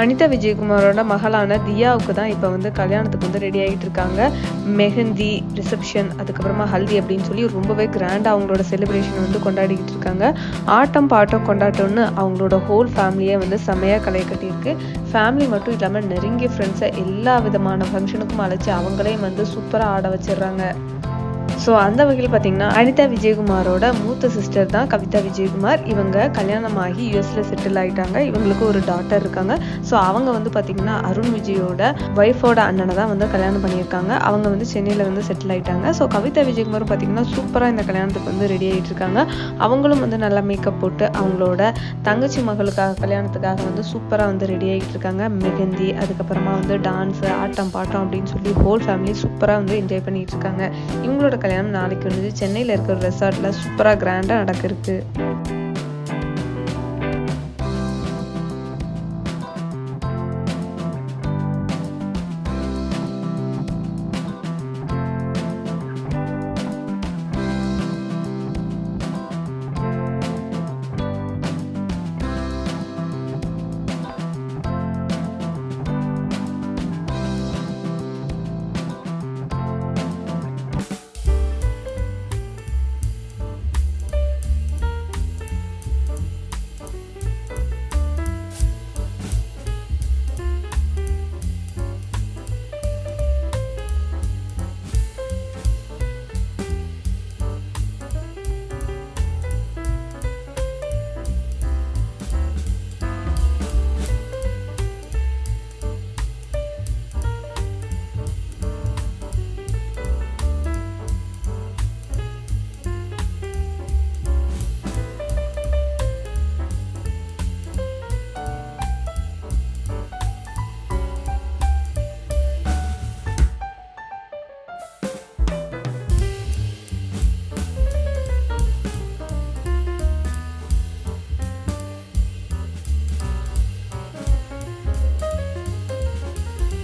அனிதா விஜயகுமாரோட மகளான தியாவுக்கு தான் இப்போ வந்து கல்யாணத்துக்கு வந்து ரெடி ஆகிட்டு இருக்காங்க. மெஹந்தி ரிசப்ஷன் அதுக்கப்புறமா ஹல்தி அப்படின்னு சொல்லி ரொம்பவே கிராண்டாக அவங்களோட செலிப்ரேஷன் வந்து கொண்டாடிக்கிட்டு இருக்காங்க. ஆட்டம் பாட்டம் கொண்டாட்டம்னு அவங்களோட ஹோல் ஃபேமிலியே வந்து செமையாக களை கட்டியிருக்கு. ஃபேமிலி மட்டும் இல்லாமல் நெருங்கிய ஃப்ரெண்ட்ஸை எல்லா விதமான ஃபங்க்ஷனுக்கும் அழைச்சி அவங்களையும் வந்து சூப்பராக ஆட வச்சிடுறாங்க. ஸோ அந்த வகையில் பார்த்தீங்கன்னா அனிதா விஜயகுமாரோட மூத்த சிஸ்டர் தான் கவிதா விஜயகுமார். இவங்க கல்யாணம் ஆகி யூஎஸ்ல செட்டில் ஆகிட்டாங்க இவங்களுக்கு ஒரு டாட்டர் இருக்காங்க. ஸோ அவங்க வந்து பார்த்தீங்கன்னா அருண் விஜயோட ஒய்ஃபோட அண்ணனை தான் வந்து கல்யாணம் பண்ணியிருக்காங்க. அவங்க வந்து சென்னையில் வந்து செட்டில் ஆகிட்டாங்க ஸோ கவிதா விஜயகுமார் பார்த்தீங்கன்னா சூப்பராக இந்த கல்யாணத்துக்கு வந்து ரெடி ஆகிட்டு இருக்காங்க. அவங்களும் வந்து நல்லா மேக்கப் போட்டு அவங்களோட தங்கச்சி மகளுக்காக கல்யாணத்துக்காக வந்து சூப்பராக வந்து ரெடி ஆகிட்டு இருக்காங்க. மெஹந்தி அதுக்கப்புறமா வந்து டான்ஸு ஆட்டம் பாட்டம் அப்படின்னு சொல்லி ஹோல் ஃபேமிலி சூப்பராக வந்து என்ஜாய் பண்ணிட்டு இருக்காங்க. இவங்களோட கல்யாணம் நாளைக்கு வந்து சென்னையில் இருக்கிற ரெசார்ட்டில் சூப்பராக கிராண்டாக நடக்கிருக்கு